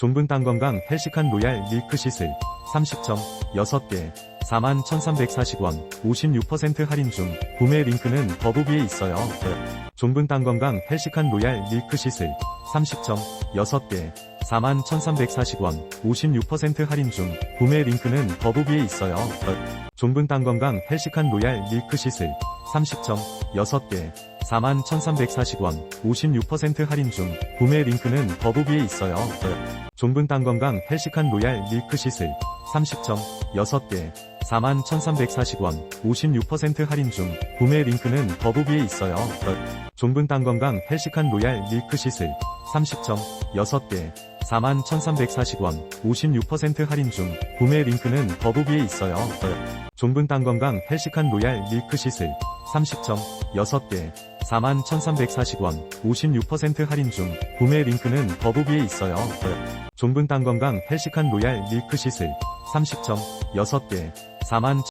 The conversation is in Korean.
종분 땅 건강 헬식한 로얄 밀크 시슬 30점 6개 41,340원 56% 할인 중 구매 링크는 더보기에 있어요. 종분 땅 건강 헬식한 로얄 밀크 시슬 30점 6개 41,340원 56% 할인 중 구매 링크는 더보기에 있어요. 종분 땅 건강 헬식한 로얄 밀크 시슬 30점 6개 41,340원 56% 할인 중 구매 링크는 더보기에 있어요. 종분 땅 건강 헬식한 로얄 밀크 시슬 30점 6개 41,340원 56% 할인 중 구매 링크는 더보기에 있어요. 종분 땅 건강 헬식한 로얄 밀크 시슬 30점 6개 41,340원 56% 할인 중 구매 링크는 더보기에 있어요. 종분 땅 건강 헬식한 로얄 밀크 시슬 30점 6개 41,340원 56% 할인 중 구매 링크는 더보기에 있어요. 종분 땅 건강 헬식한 로얄 밀크 시슬 30점 6개 4만